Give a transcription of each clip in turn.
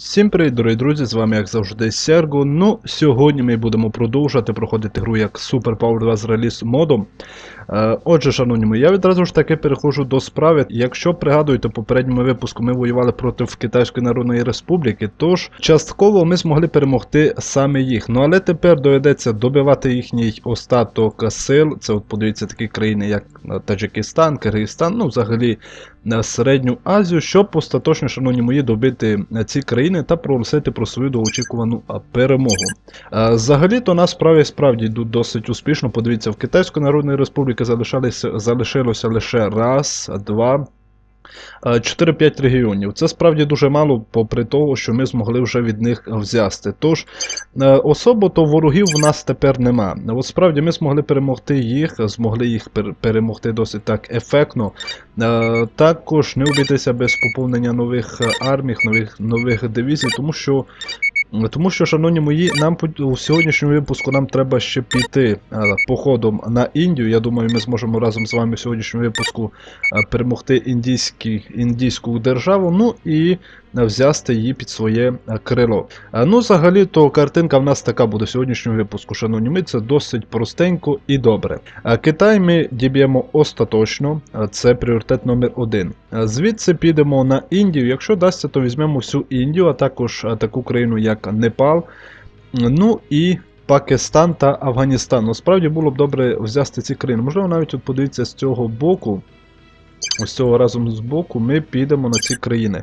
Всім привіт, дорогі друзі, з вами як завжди Серго. Ну, сьогодні ми будемо продовжувати проходити гру як Super Power 2 з реліз модом. Е, отже, шановні мої, я відразу ж таки переходжу до справи. Якщо пригадуєте, в попередньому випуску ми воювали проти Китайської Народної Республіки, тож частково ми змогли перемогти саме їх. Ну але тепер доведеться добивати їхній остаток сил. Це от подивіться такі країни, як е, Таджикистан, Киргизстан, ну взагалі на Середню Азію, щоб остаточно, шановні мої, добити е, ці країни та проголосити про свою довгоочікувану перемогу. Е, Взагалі-то нас справи справді йдуть досить успішно. Подивіться, в Китайської Народної Республіки залишалися, залишилося лише раз, два. 4-5 регіонів. Це справді дуже мало, попри того, що ми змогли вже від них взяти. Тож, е, особо то ворогів в нас тепер нема. От справді ми змогли перемогти їх, змогли їх перемогти досить так ефектно. Е, Також не обійтися без поповнення нових е, армій, нових, нових дивізій, тому що. Тому що, шановні мої, нам у сьогоднішньому випуску нам треба ще піти е, походом на Індію. Я думаю, ми зможемо разом з вами в сьогоднішньому випуску е, перемогти індійську державу, ну і взяти її під своє е, крило. Е, Ну, взагалі, то картинка в нас така буде в сьогоднішньому випуску, шановні ми, це досить простенько і добре. Е, Китай ми діб'ємо остаточно, це пріоритет номер один. Звідси підемо на Індію. Якщо дасться, то візьмемо всю Індію, а також таку країну, як Непал. Ну і Пакистан та Афганістан. Насправді було б добре взяти ці країни. Можливо, навіть от подивіться з цього боку. Ось цього разом з боку ми підемо на ці країни.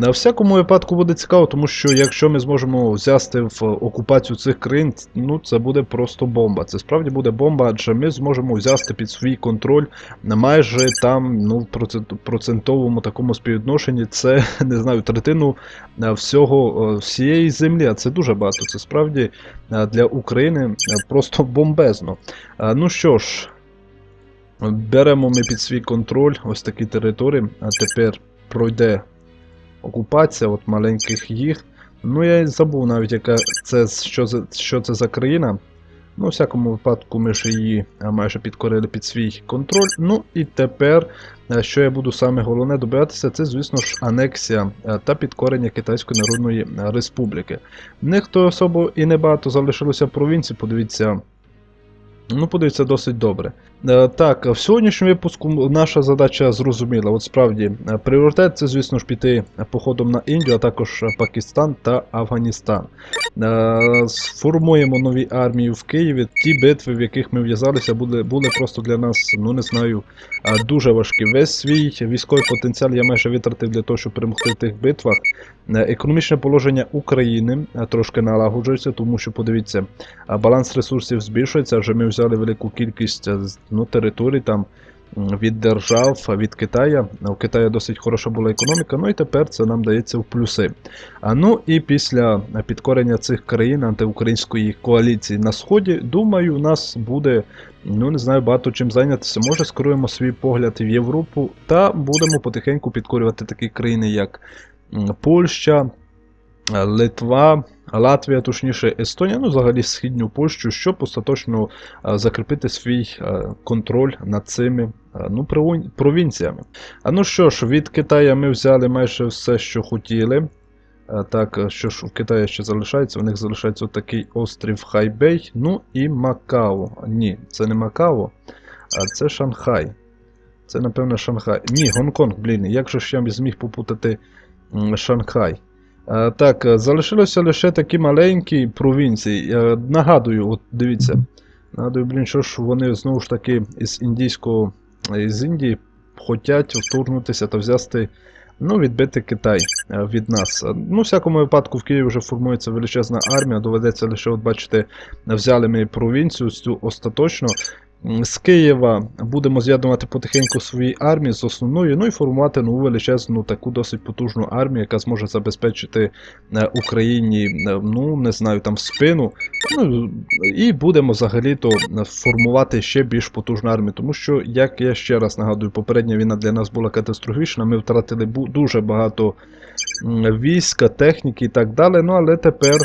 На всякому випадку буде цікаво, тому що якщо ми зможемо взяти в окупацію цих країн, ну це буде просто бомба. Це справді буде бомба, адже ми зможемо взяти під свій контроль на майже там, ну, в процентовому такому співвідношенні, це не знаю, третину е, всього е, всієї землі. А це дуже багато. Це справді е, для України просто бомбезно. Ну що ж. Беремо ми під свій контроль ось такі території, а тепер пройде окупація от маленьких їх. Ну я і забув навіть, яка це, що, що це за країна. Ну, у всякому випадку, ми ж її майже підкорили під свій контроль. Ну і тепер, е, що я буду саме головне добиватися, це, звісно ж, анексія е, та підкорення Китайської Народної е, Республіки. В них то особо і небагато залишилося провінцій, подивіться. Ну, подивіться, досить добре. Е, Так, в сьогоднішньому випуску наша задача зрозуміла. От справді, е, пріоритет це, звісно ж, піти походом на Індію, а також е, Пакистан та Афганістан. Сформуємо нові армії в Києві. Ті битви, в яких ми в'язалися, були, були просто для нас, ну не знаю, дуже важкі. Весь свій військовий потенціал я майже витратив для того, щоб перемогти в тих битвах. Економічне положення України трошки налагоджується, тому що подивіться, баланс ресурсів збільшується, вже ми взяли велику кількість ну, територій там від держав, від Китаю. У Китаю досить хороша була економіка, ну і тепер це нам дається в плюси. А ну і після підкорення цих країн антиукраїнської коаліції на сході, думаю, у нас буде. Ну, не знаю, багато чим зайнятися. Може, скеруємо свій погляд в Європу та будемо потихеньку підкорювати такі країни, як Польща, Литва, Латвія, точніше, Естонія, ну взагалі східню Польщу, щоб остаточно е, закріпити свій е, контроль над цими е, ну, провінціями. А ну що ж, від Китаю ми взяли майже все, що хотіли. Так, що ж в Китаї ще залишається? У них залишається такий острів Хайбей, ну і Макао. Ні, це не Макао, а це Шанхай. Це, напевно, Шанхай. Ні, Гонконг, блін, як же ж я зміг попутати Шанхай? Е, Так, е, залишилося лише такі маленькі провінції. Е, Нагадую, от дивіться. Нагадую, блін, що ж вони знову ж таки із індійського із Індії хочуть вторгнутися та взяти, ну, відбити Китай від нас. Ну, в всякому випадку в Києві вже формується величезна армія, доведеться лише, от бачите, взяли ми провінцію цю остаточно. З Києва будемо з'єднувати потихеньку свої армії з основною, ну і формувати нову величезну таку досить потужну армію, яка зможе забезпечити е, Україні, е, ну не знаю, там спину. Ну і будемо взагалі-то е, формувати ще більш потужну армію. Тому що, як я ще раз нагадую, попередня війна для нас була катастрофічна. Ми втратили дуже багато війська, техніки і так далі. Ну але тепер.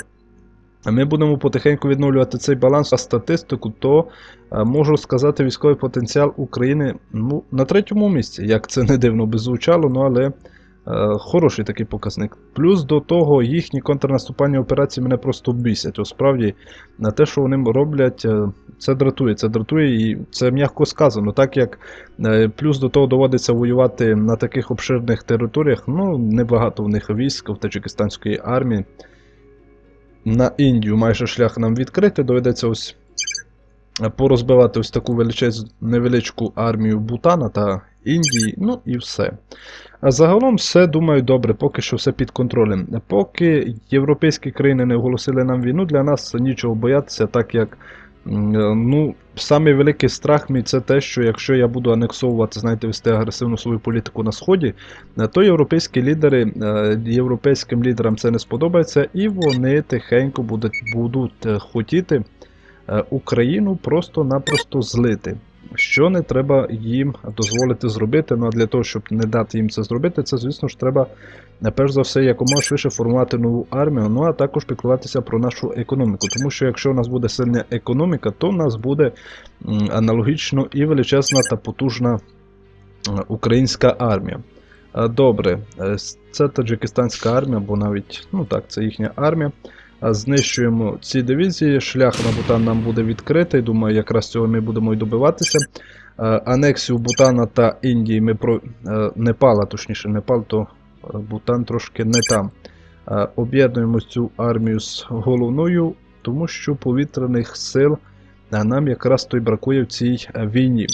Ми будемо потихеньку відновлювати цей баланс, а статистику, то е, можу сказати, військовий потенціал України ну, на третьому місці. Як це не дивно би звучало, ну але Е, Хороший такий показник. Плюс до того їхні контрнаступальні операції мене просто бісять. О, справді, на те, що вони роблять, е, це дратує. Це дратує і це м'яко сказано. Так як плюс до того доводиться воювати на таких обширних територіях, ну, небагато в них військ в Таджикистанської армії. На Індію майже шлях нам відкрити, доведеться ось е, порозбивати ось таку величезну невеличку армію Бутана та Індії, ну і все. А загалом все, думаю, добре, поки що все під контролем. Поки європейські країни не оголосили нам війну, для нас нічого боятися, так як ну, самий великий страх мій це те, що якщо я буду анексовувати, знаєте, вести агресивну свою політику на Сході, е, то європейські лідери, е, європейським лідерам це не сподобається, і вони тихенько будуть, будуть е, хотіти е, Україну просто-напросто злити. Що не треба їм дозволити зробити. Ну а для того, щоб не дати їм це зробити, це, звісно ж, треба е, перш за все якомога швидше формувати нову армію, ну а також піклуватися про нашу економіку. Тому що якщо у нас буде сильна економіка, то у нас буде аналогічно і величезна та потужна е, українська армія. Е, Добре, е, це таджикистанська армія, бо навіть, ну так, це їхня армія. Знищуємо ці дивізії. Шлях на Бутан нам буде відкритий. Думаю, якраз цього ми будемо і добиватися. Анексію Бутана та Індії ми про Непала, точніше, Непал, то Бутан трошки не там. Е, Об'єднуємо цю армію з головною, тому що повітряних сил е, нам якраз то й бракує в цій е, війні.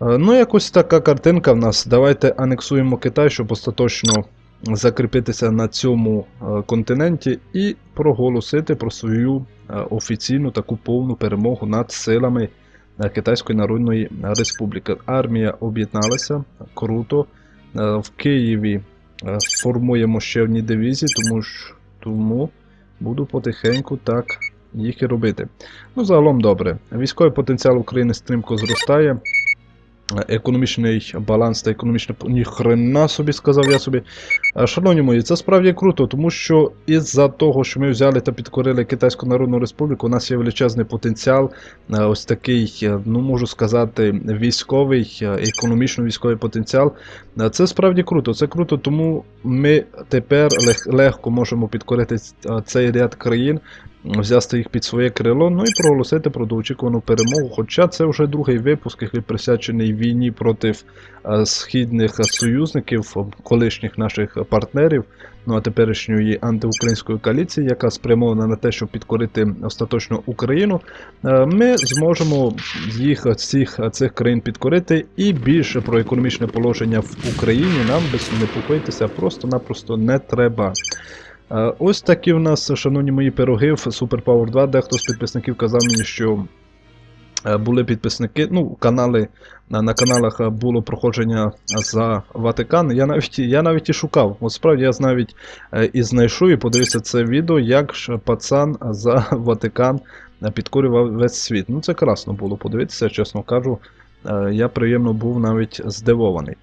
Ну, якось така картинка в нас. Давайте анексуємо Китай, щоб остаточно закріпитися на цьому континенті і проголосити про свою офіційну таку повну перемогу над силами Китайської Народної Республіки. Армія об'єдналася круто. В Києві формуємо ще одні дивізії, тому ж тому буду потихеньку так їх і робити. Ну, загалом добре. Військовий потенціал України стрімко зростає. Економічний баланс та економічне ніхрена собі сказав я собі. Е, Шановні мої, це справді круто, тому що із-за того, що ми взяли та підкорили Китайську Народну Республіку, у нас є величезний потенціал, е, ось такий, е, ну можу сказати, військовий, економічно-військовий потенціал. Це справді круто. Це круто, тому ми тепер лег- легко можемо підкорити цей ряд країн, взяти їх під своє крило, ну і проголосити про довгоочікувану перемогу. Хоча це вже другий випуск, який присвячений війні проти е, східних союзників, колишніх наших партнерів, ну а теперішньої антиукраїнської коаліції, яка спрямована на те, щоб підкорити остаточно Україну. Е, Ми зможемо їх всіх цих країн підкорити і більше про економічне положення в Україні нам без непокоїтися просто-напросто не треба. Е, Ось такі в нас, шановні мої пироги в Super Power 2. Дехто з підписників казав мені, що е, були підписники, ну, канали, на, на каналах е, було проходження за Ватикан. Я навіть, я навіть і шукав. От справді я навіть і знайшов і подивився це відео, як ж пацан за Ватикан підкорював весь світ. Ну це красно було подивитися, чесно кажу. Е, Я приємно був навіть здивований.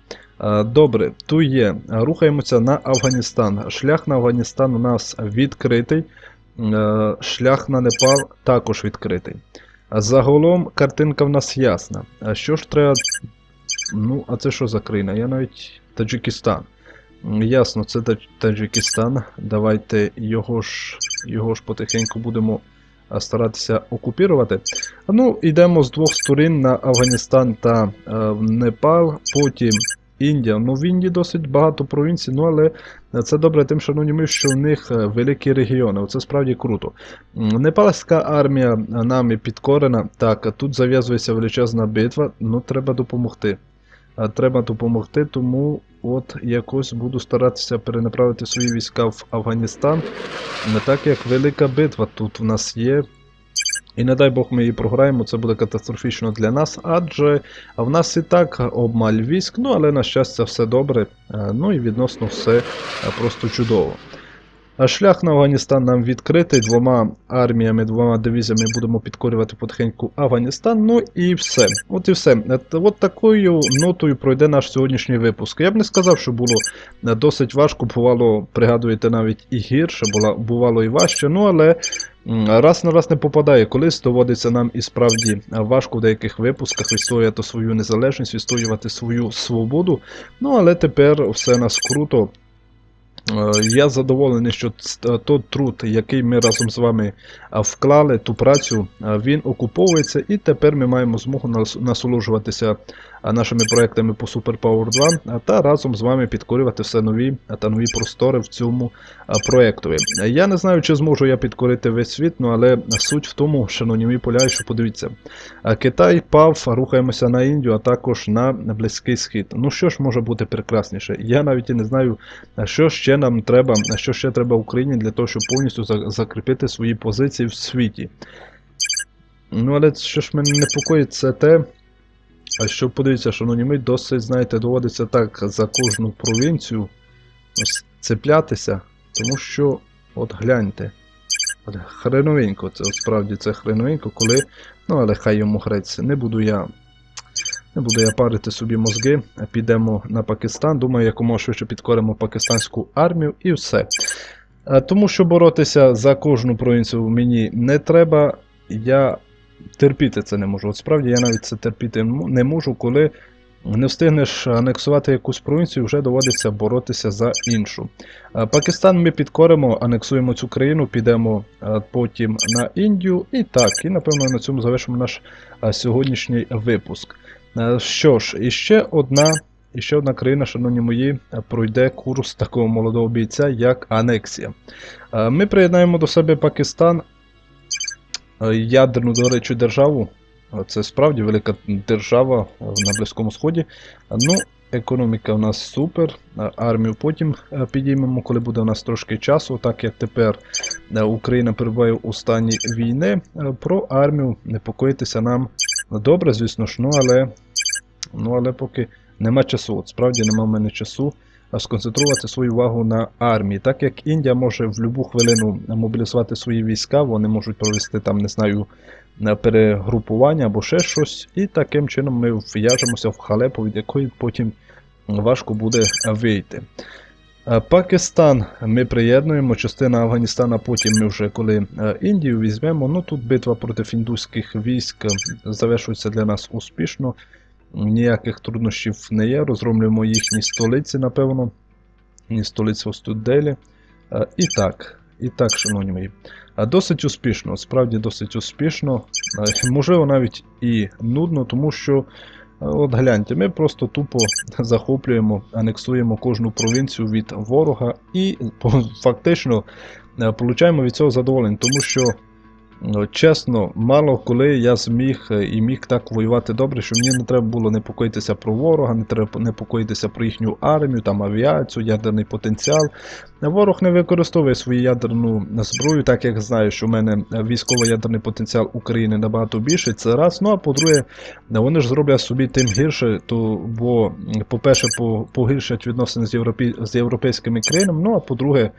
Е, Добре, ту є. Рухаємося на Афганістан. Шлях на Афганістан у нас відкритий. Е, Шлях на Непал також відкритий. Загалом картинка в нас ясна. Що ж треба. Ну, а це що за країна? Я навіть. Таджикистан. Ясно, це Тадж- Таджикистан. Давайте його ж, його ж потихеньку будемо старатися окупірувати. Ну, йдемо з двох сторін на Афганістан та е, Непал, потім Індія. Ну, в Індії досить багато провінцій, ну але це добре тим, шановні ми, що в них е, великі регіони. Оце справді круто. Непальська армія е, нами підкорена. Так, тут зав'язується величезна битва, ну треба допомогти. Треба допомогти, тому от якось буду старатися перенаправити свої війська в Афганістан. Не так як велика битва тут в нас є. І не дай Бог ми її програємо, це буде катастрофічно для нас, адже в нас і так обмаль військ, ну але на щастя все добре. е, Ну і відносно все е, просто чудово. А шлях на Афганістан нам відкритий двома арміями, двома дивізіями будемо підкорювати потихеньку Афганістан. Ну і все. От і все. Е, От такою нотою пройде наш сьогоднішній випуск. Я б не сказав, що було е, досить важко, бувало, пригадуєте, навіть і гірше, бувало і важче. Ну але раз на раз не попадає. Колись доводиться нам і справді е, важко в деяких випусках відстоювати свою незалежність, відстоювати свою свободу. Ну але тепер все нас круто. Е, Я задоволений, що е, той труд, який ми разом з вами е, вклали, ту працю, він окуповується, і тепер ми маємо змогу насолоджуватися нашими проектами по Super Power 2 е, та разом з вами підкорювати все нові та нові простори в цьому. Е, Я не знаю, чи зможу я підкорити весь світ, ну але суть в тому, шановні мої поля, що подивіться. Китай пав, рухаємося на Індію, а також на Близький Схід. Ну що ж може бути прекрасніше? Я навіть і не знаю, що ще нам треба, що ще треба Україні для того, щоб повністю закріпити свої позиції в світі. Ну, але що ж мене непокоїть, це те, а що подивіться, шановні ми досить, знаєте, доводиться так за кожну провінцію цеплятися, тому що, от гляньте, хреновенько, це от справді це хреновенько, коли, ну але хай йому греться, не буду я. Не буду я парити собі мозги, підемо на Пакистан. Думаю, якомога швидше підкоримо пакистанську армію і все. Тому що боротися за кожну провінцію мені не треба. Я терпіти це не можу. От справді я навіть це терпіти не можу, коли не встигнеш анексувати якусь провінцію, вже доводиться боротися за іншу. Е, Пакистан ми підкоримо, анексуємо цю країну, підемо е, потім на Індію. І так, і напевно на цьому завершимо наш е, сьогоднішній випуск. Що ж, іще одна, іще одна країна, шановні мої, пройде курс такого молодого бійця, як анексія. Ми приєднаємо до себе Пакистан, ядерну, до речі, державу. Е, Це справді велика держава е, на Близькому Сході. Е, Ну, економіка в нас супер. е, Армію потім е, підіймемо, коли буде у нас трошки часу, так як тепер е, Україна перебуває у стані війни. Е, Про армію непокоїтися нам добре, звісно ж, ну але, ну, але поки нема часу. От справді нема в мене часу сконцентрувати свою увагу на армії. Так як Індія може в будь-яку хвилину мобілізувати свої війська, вони можуть провести там, не знаю, перегрупування або ще щось, і таким чином ми в'яжемося в халепу, від якої потім важко буде вийти. Пакистан ми приєднуємо, частина Афганістана, потім ми вже коли Індію візьмемо. Ну тут битва проти індуських військ завершується для нас успішно. Ніяких труднощів не є. Розроблюємо їхні столиці, напевно. Ні, столиця ось тут Делі. І так, і так, шановні мої. Досить успішно, справді досить успішно. Можливо, навіть і нудно, тому що, от гляньте, ми просто тупо захоплюємо, анексуємо кожну провінцію від ворога і фактично получаємо від цього задоволення, тому що. Ну, чесно, мало коли я зміг е, і міг так воювати добре, що мені не треба було непокоїтися про ворога, не треба непокоїтися про їхню армію, там авіацію, ядерний потенціал. Ворог не використовує свою ядерну зброю, так як знаю, що в мене військово-ядерний потенціал України набагато більший. Це раз. Ну а по-друге, вони ж зроблять собі тим гірше, то бо, по-перше, погіршать відносини з, європі... з європейськими країнами. Ну а по-друге,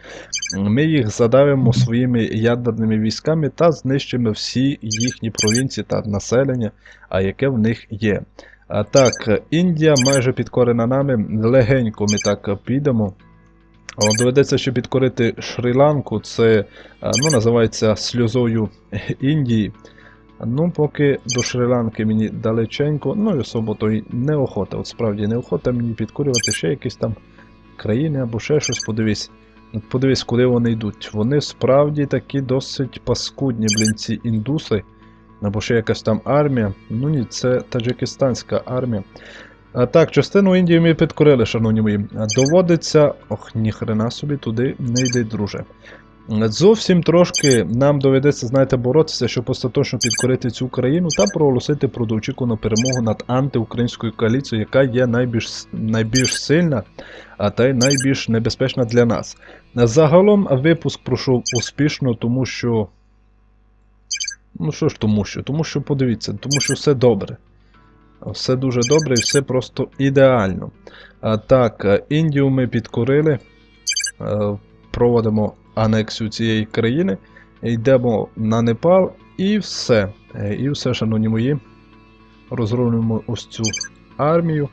ми їх задавимо своїми ядерними військами та знищимо всі їхні провінції та населення, а яке в них є. А так, Індія майже підкорена нами. Легенько ми так підемо. Доведеться ще підкорити Шрі-Ланку, це ну, називається сльозою Індії. Ну, поки до Шрі-Ланки мені далеченько, ну і особо то й неохота. От справді неохота мені підкорювати ще якісь там країни або ще щось, подивись. Подивись, куди вони йдуть. Вони справді такі досить паскудні, блін, ці індуси. Або ще якась там армія. Ну ні, це таджикистанська армія. А, так, частину Індії ми підкорили, шановні мої. Доводиться. Ох, ніхрена собі туди не йди, друже. Зовсім трошки нам доведеться, знаєте, боротися, щоб остаточно підкорити цю країну та проголосити про довчікувану перемогу над антиукраїнською коаліцією, яка є найбільш, найбільш сильна, а та й найбільш небезпечна для нас. Загалом випуск пройшов успішно, тому що. Ну що ж тому що? Тому що подивіться, тому що все добре. Все дуже добре і все просто ідеально. А, так, е, Індію ми підкорили. Е, Проводимо анексію цієї країни. Йдемо на Непал і все. Е, І все, шановні мої. Розробимо ось цю армію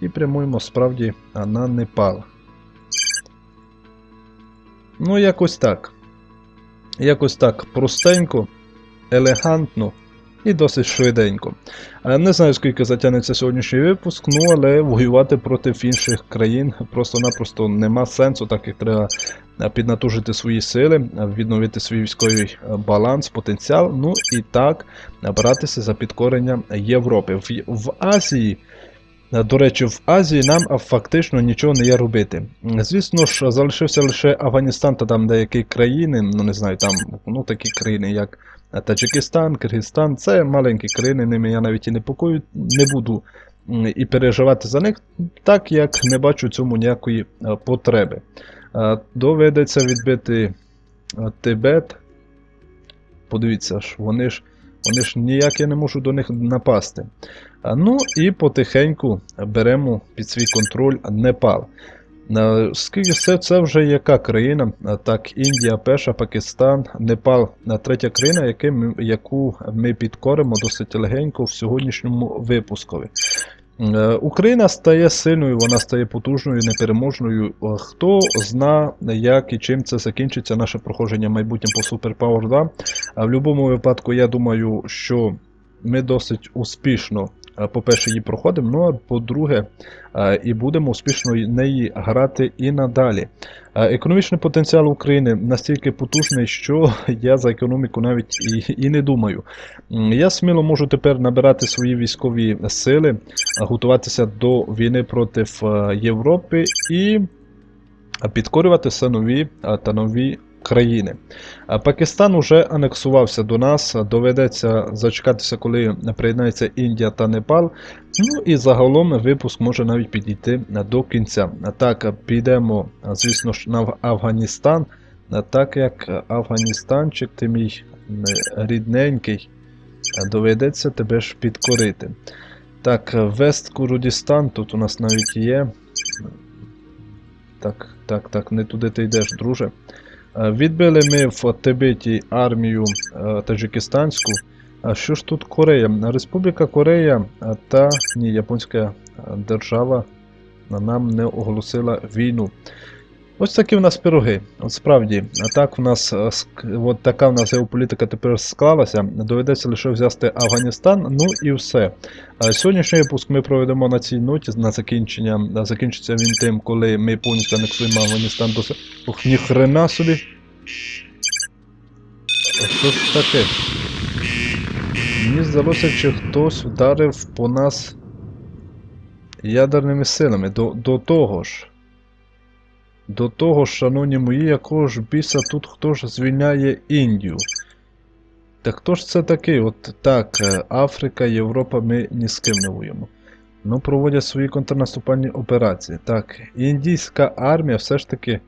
і прямуємо справді на Непал. Ну, якось так. Якось так простенько, елегантно і досить швиденько. Не знаю, скільки затягнеться сьогоднішній випуск, ну але воювати проти інших країн просто-напросто нема сенсу, так як треба піднатужити свої сили, відновити свій військовий е, баланс, потенціал, ну і так братися за підкорення Європи. В Азії. Е, До речі, в Азії нам фактично нічого не є робити. Звісно ж, залишився лише Афганістан та там деякі країни, ну не знаю, там ну такі країни, як е, Таджикистан, Киргизстан, це маленькі країни, ними я навіть і не покою, не буду і переживати за них, так як не бачу цьому ніякої е, потреби. Е, Доведеться відбити е, Тибет. Подивіться ж, вони ж вони ж ніяк я не можу до них напасти. Ну і потихеньку беремо під свій контроль Непал. Скільки це, це вже яка країна? Так, Індія, Пеша, Пакистан, Непал, третя країна, яке ми, яку ми підкоримо досить легенько в сьогоднішньому випускові. Е, Україна стає сильною, вона стає потужною, непереможною. Е, Хто зна, як і чим це закінчиться наше проходження майбутнє по Super Power 2. А в будь-якому випадку, я думаю, що ми досить успішно, по-перше, її проходимо, ну а по-друге, е, і будемо успішно неї грати і надалі. Е, Економічний потенціал України настільки потужний, що я за економіку навіть і, і не думаю. Я сміло можу тепер набирати свої військові сили, е, готуватися до війни проти е, Європи і підкорювати все нові е, та нові країни. Пакистан уже анексувався до нас, доведеться зачекатися, коли приєднається Індія та Непал. Ну і загалом випуск може навіть підійти до кінця. Так, підемо, звісно ж, на Афганістан, так як Афганістанчик, ти мій рідненький, доведеться тебе ж підкорити. Так, Вест Курудістан тут у нас навіть є. Так, так, так, не туди ти йдеш, друже. Е, Відбили ми в Тибеті армію е, таджикистанську. А що ж тут Корея? Республіка Корея е, та ні, японська держава нам не оголосила війну. Ось такі в нас пироги. От справді, так в нас е, от така в нас геополітика тепер склалася. Доведеться лише взяти Афганістан, ну і все. Сьогоднішній випуск ми проведемо на цій ноті на закінчення. Закінчиться він тим, коли ми повністю анексуємо Афганістан до Ох, ніхрена собі. Що ж таке? Мені здалося, чи хтось вдарив по нас ядерними силами. До, до того ж. До того ж, шановні мої, якого ж біса тут хто ж звільняє Індію? Та хто ж це такий? От так, е, Африка, Європа, ми ні з ким не воюємо. Ну, проводять свої контрнаступальні операції. Так, індійська армія все ж таки.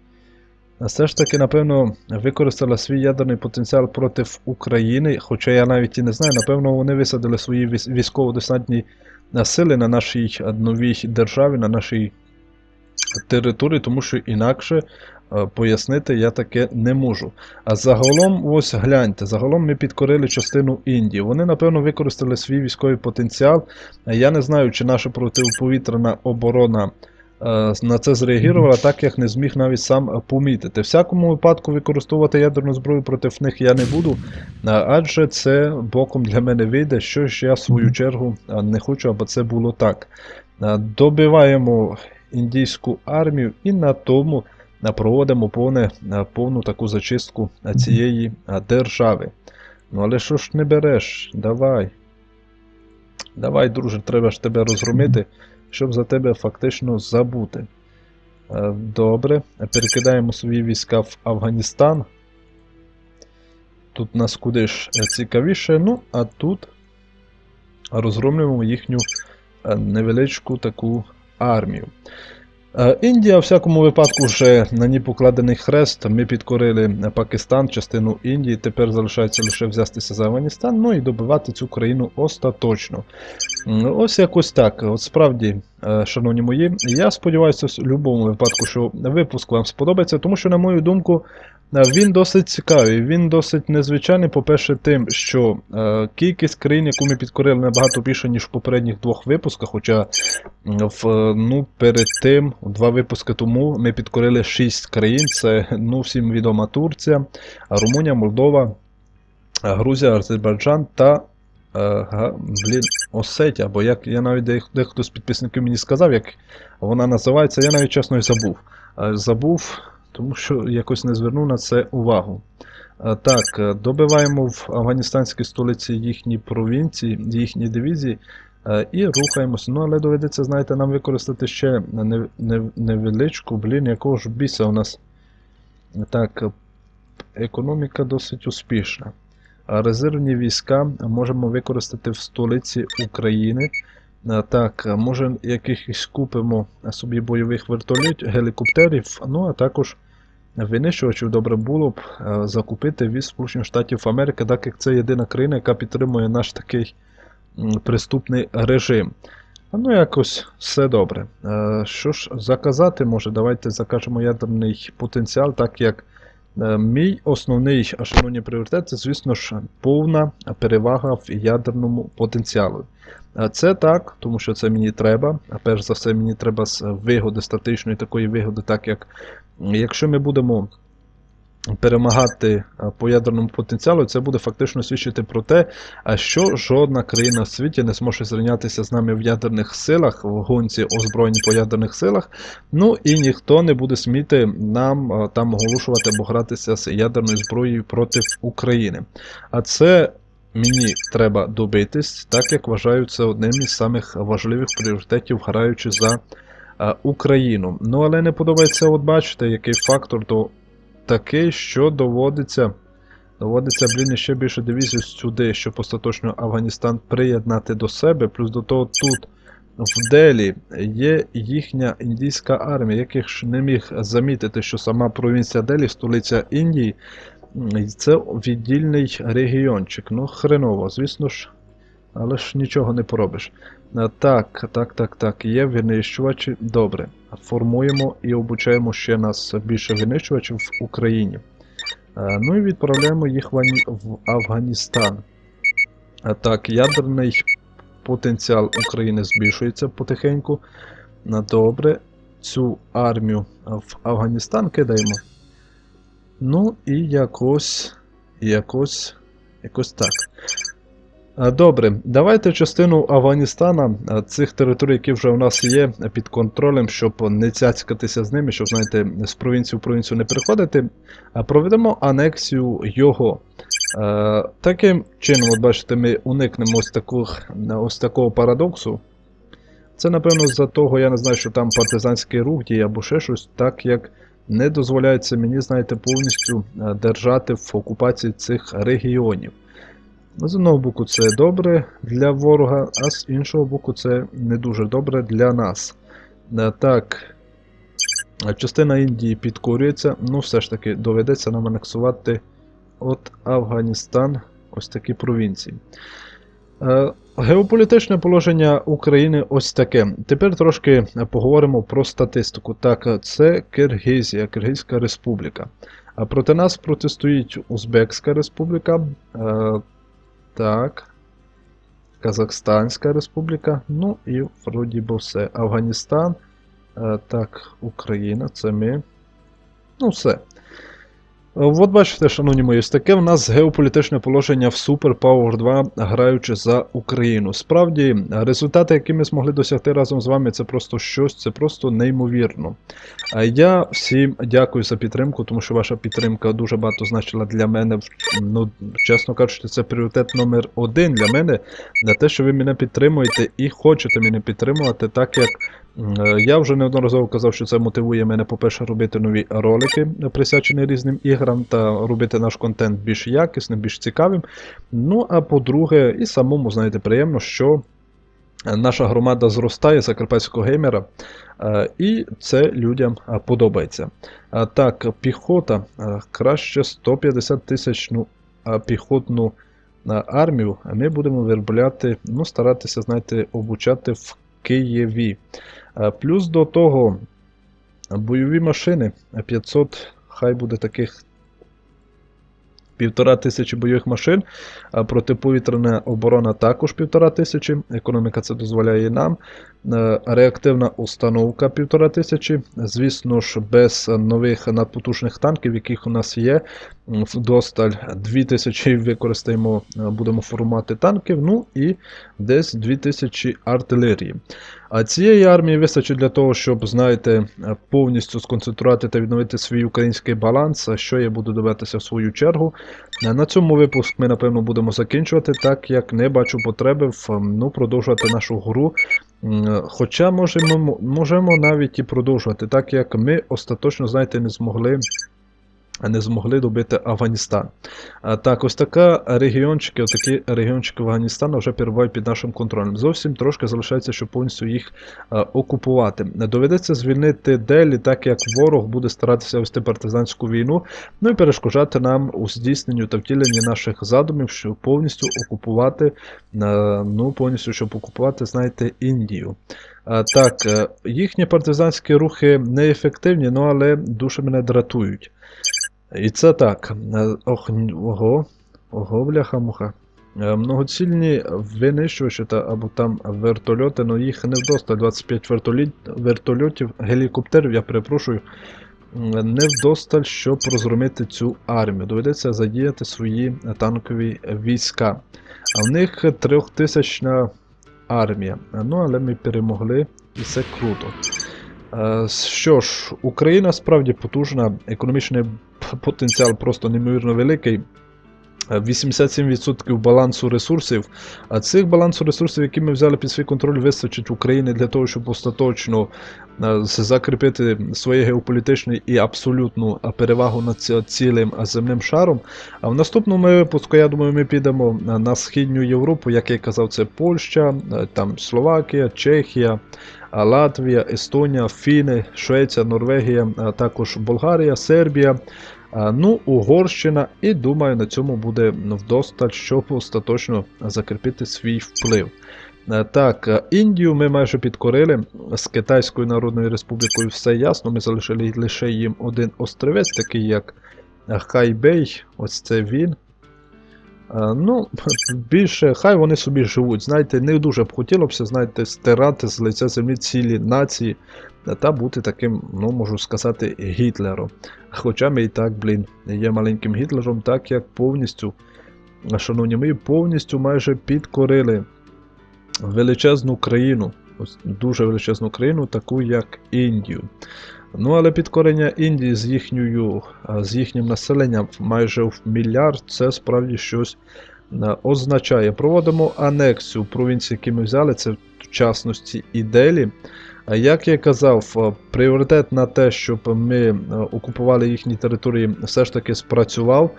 Все ж таки, напевно, використала свій ядерний потенціал проти України, хоча я навіть і не знаю, напевно, вони висадили свої військово-десантні е, сили на нашій е, новій державі, на нашій території, тому що інакше е, пояснити я таке не можу. А загалом, ось гляньте, загалом ми підкорили частину Індії. Вони, напевно, використали свій військовий потенціал. Е, Я не знаю, чи наша протиповітряна оборона е, на це зреагувала, так як не зміг навіть сам помітити. В всякому випадку використовувати ядерну зброю проти них я не буду, адже це боком для мене вийде, що ж я в свою чергу не хочу, аби це було так. Добиваємо індійську армію і на тому проводимо повне, е, повну таку зачистку е, цієї е, держави. Ну але що ж не береш? Давай. Давай, друже, треба ж тебе розгромити, щоб за тебе фактично забути. Добре, перекидаємо свої війська в Афганістан. Тут нас куди ж цікавіше, ну, а тут розгромлюємо їхню невеличку таку армію. Е, Індія, в всякому випадку, вже на ній покладений хрест. Ми підкорили Пакистан, частину Індії. Тепер залишається лише взятися за Афганістан, ну і добивати цю країну остаточно. Ось якось так. От справді, е, шановні мої, я сподіваюся в будь-якому випадку, що випуск вам сподобається, тому що, на мою думку, він досить цікавий, він досить незвичайний, по-перше, тим, що е, кількість країн, яку ми підкорили, набагато більше, ніж в попередніх двох випусках. Хоча в, е, ну, перед тим, два випуски тому, ми підкорили шість країн. Це ну, всім відома Турція, Румунія, Молдова, е, Грузія, Азербайджан та е, блін, Осетія. Бо як я навіть дехто з підписників мені сказав, як вона називається, я навіть чесно і забув. Е, Забув, тому що якось не звернув на це увагу. Так, е, добиваємо в афганістанській столиці їхні провінції, їхні дивізії е, і рухаємося. Ну, але доведеться, знаєте, нам використати ще не- не- невеличку, блін, якого ж біса у нас. Так, е, економіка досить успішна. Резервні війська можемо використати в столиці України. Е, Так, е, може якихось купимо собі бойових вертольотів, гелікоптерів, ну а також винищувачів добре було б е, закупити від Сполучених Штатів Америки, так як це єдина країна, яка підтримує наш такий преступний режим. Ну, якось все добре. Що ж заказати може? Давайте закажемо ядерний потенціал, так як мій основний, шановні пріоритет, це, звісно ж, повна перевага в ядерному потенціалу. Це так, тому що це мені треба. А перш за все, мені треба з вигоди, статичної такої вигоди, так як якщо ми будемо перемагати по ядерному потенціалу, це буде фактично свідчити про те, що жодна країна в світі не зможе зрівнятися з нами в ядерних силах, в гонці озброєнь по ядерних силах. Ну і ніхто не буде сміти нам там оголошувати або гратися з ядерною зброєю проти України. А це мені треба добитись, так як вважаю це одним із самих важливих пріоритетів, граючи за е, Україну. Ну але не подобається, от бачите, який фактор то такий, що доводиться. Доводиться, блін, ще більше дивізій сюди, щоб остаточно Афганістан приєднати до себе. Плюс до того тут, в Делі, є їхня індійська армія, яких ж не міг замітити, що сама провінція Делі, столиця Індії, це віддільний регіончик. Ну, хреново, звісно ж, але ж нічого не поробиш. Так, так, так, так, є винищувачі. Добре. Формуємо і обучаємо ще нас більше винищувачів в Україні. Ну і відправляємо їх в Ані- в Афганістан. Так, ядерний потенціал України збільшується потихеньку. Е, Добре. Цю армію в Афганістан кидаємо. Ну і якось. Якось. Якось так. Добре, давайте частину Афганістана, цих територій, які вже у нас є під контролем, щоб не цяцькатися з ними, щоб, знаєте, з провінції в провінцію не переходити, проведемо анексію його. Таким чином, от бачите, ми уникнемо ось, таких, ось такого парадоксу. Це, напевно, з-за того, я не знаю, що там партизанський рух діє або ще щось, так як не дозволяється мені, знаєте, повністю е, держати в окупації цих регіонів. Ну, З одного боку, це добре для ворога, а з іншого боку, це не дуже добре для нас. Е, Так, частина Індії підкорюється, ну все ж таки доведеться нам анексувати от Афганістан, ось такі провінції. Е, Геополітичне положення України ось таке. Тепер трошки поговоримо про статистику. Так, це Киргизія, Киргизька республіка. А проти нас протистоїть Узбекська республіка. Е, так. Казахстанська республіка. Ну і вроді би все. Афганістан. Е, так, Україна, це ми. Ну, все. Е, От бачите, шановні мої, ось таке в нас геополітичне положення в Super Power 2, граючи за Україну. Справді, результати, які ми змогли досягти разом з вами, це просто щось, це просто неймовірно. А Я всім дякую за підтримку, тому що ваша підтримка дуже багато значила для мене. Ну, чесно кажучи, це пріоритет номер один для мене, на те, що ви мене підтримуєте і хочете мене підтримувати, так як. Е, Я вже неодноразово казав, що це мотивує мене, по-перше, робити нові ролики, е, присвячені різним іграм, та робити наш контент більш якісним, більш цікавим. Ну, а по-друге, і самому, знаєте, приємно, що Наша громада зростає закарпатського геймера, е, і це людям подобається. Так, піхота краще 150 тисячну е, піхотну армію. Ми будемо виробляти, ну, старатися, знаєте, обучати в Києві. Е, Плюс до того бойові машини е, 500, хай буде таких півтора тисячі бойових машин, протиповітряна оборона також півтора тисячі. Економіка це дозволяє нам. Е, Реактивна установка півтора тисячі. Звісно ж, без нових надпотужних танків, яких у нас є. Вдосталь 2000 використаємо, е, будемо формувати танків. Ну і десь 2000 артилерії. А цієї армії вистачить для того, щоб, знаєте, повністю сконцентрувати та відновити свій український баланс, що я буду добитися в свою чергу. Е, На цьому випуск ми, напевно, будемо закінчувати, так як не бачу потреби в, ем, ну, продовжувати нашу гру. Е, Хоча можемо, можемо навіть і продовжувати, так як ми остаточно, знаєте, не змогли. Не змогли добити Афганістан. Так, ось така регіончики, отакі регіончики Афганістану вже перебувають під нашим контролем. Зовсім трошки залишається, щоб повністю їх окупувати. Доведеться звільнити Делі, так як ворог буде старатися вести партизанську війну, ну і перешкоджати нам у здійсненню та втіленні наших задумів, щоб повністю окупувати, ну, повністю, щоб окупувати, знаєте, Індію. Так, е, їхні партизанські рухи неефективні, ну але дуже мене дратують. І це так. Е, Ох, ого, ого, бляха-муха. Е, Многоцільні винищувачі та або там вертольоти, ну їх не вдосталь 25 вертоліт, вертольотів, гелікоптерів, я перепрошую, не вдосталь, щоб розгромити цю армію. Доведеться задіяти свої танкові війська. А в них трьохтисячна армія. Ну, але ми перемогли, і це круто. Е, Що ж, Україна справді потужна, економічний потенціал просто неймовірно великий. Е, 87% балансу ресурсів. А цих балансу ресурсів, які ми взяли під свій контроль, вистачить України для того, щоб остаточно е, закріпити своє геополітичне і абсолютну е, перевагу над цілим е, земним шаром. А в наступному випуску, я думаю, ми підемо на Східню Європу, як я казав, це Польща, там Словакія, Чехія. Латвія, Естонія, Фіни, Швеція, Норвегія, а також Болгарія, Сербія, ну, Угорщина, і думаю, на цьому буде вдосталь, щоб остаточно закріпити свій вплив. Е, Так, е, Індію ми майже підкорили. З Китайською Народною Республікою все ясно. Ми залишили лише їм один острівець, такий як Хайбей. Ось це він. Е, Ну, більше, хай вони собі живуть. Знаєте, не дуже б хотілося знаєте, стирати з лиця землі цілі нації та бути таким, ну, можу сказати, Гітлером. Хоча ми і так, блін, є маленьким Гітлером, так як повністю, шановні ми повністю майже підкорили величезну країну, дуже величезну країну, таку як Індію. Ну, але підкорення Індії з їхньою, з їхнім населенням майже в мільярд, це справді щось означає. Проводимо анексію провінції, які ми взяли, це в частності і Делі. Як я казав, пріоритет на те, щоб ми окупували їхні території, все ж таки спрацював.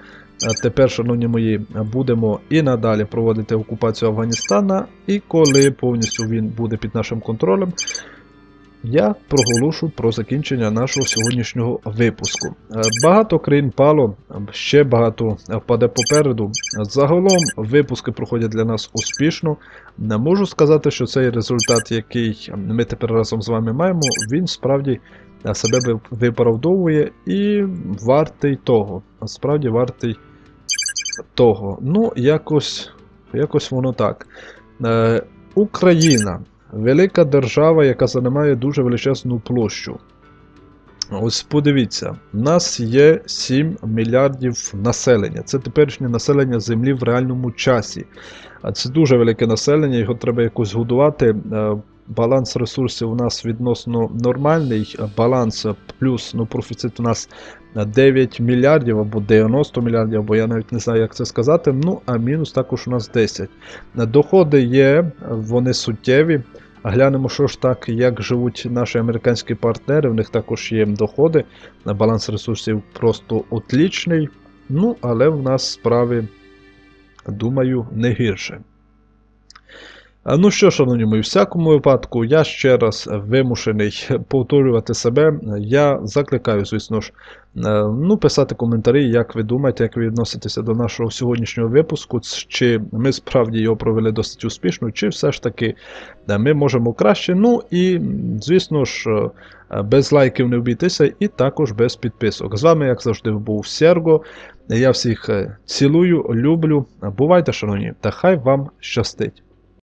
Тепер, шановні мої, будемо і надалі проводити окупацію Афганістана, і коли повністю він буде під нашим контролем, я проголошу про закінчення нашого сьогоднішнього випуску. Е, Багато країн пало, ще багато впаде попереду. Загалом випуски проходять для нас успішно. Не можу сказати, що цей результат, який ми тепер разом з вами маємо, він справді себе виправдовує і вартий того. Справді вартий того. Ну, якось, якось воно так. Е, Україна велика держава, яка займає дуже величезну площу. Ось подивіться, у нас є 7 мільярдів населення. Це теперішнє населення Землі в реальному часі. А це дуже велике населення, його треба якось годувати. Е, Баланс ресурсів у нас відносно нормальний. е, Баланс плюс ну, профіцит у нас 9 мільярдів або 90 мільярдів, або я навіть не знаю, як це сказати. Ну, а мінус також у нас 10. Е, Доходи є, вони суттєві. Глянемо, що ж так, як живуть наші американські партнери, в них також є доходи. Баланс ресурсів просто отлічний. Ну, але в нас справи, думаю, не гірше. А, Ну що, шановні мої, в всякому випадку, я ще раз вимушений повторювати себе. Я закликаю, звісно ж, е, ну, писати коментарі, як ви думаєте, як ви відноситеся до нашого сьогоднішнього випуску, чи ми справді його провели досить успішно, чи все ж таки е, ми можемо краще. Ну і, звісно ж, е, без лайків не обійтися, і також без підписок. З вами, як завжди, був Серго. Я всіх е, цілую, люблю. Бувайте, шановні, та хай вам щастить.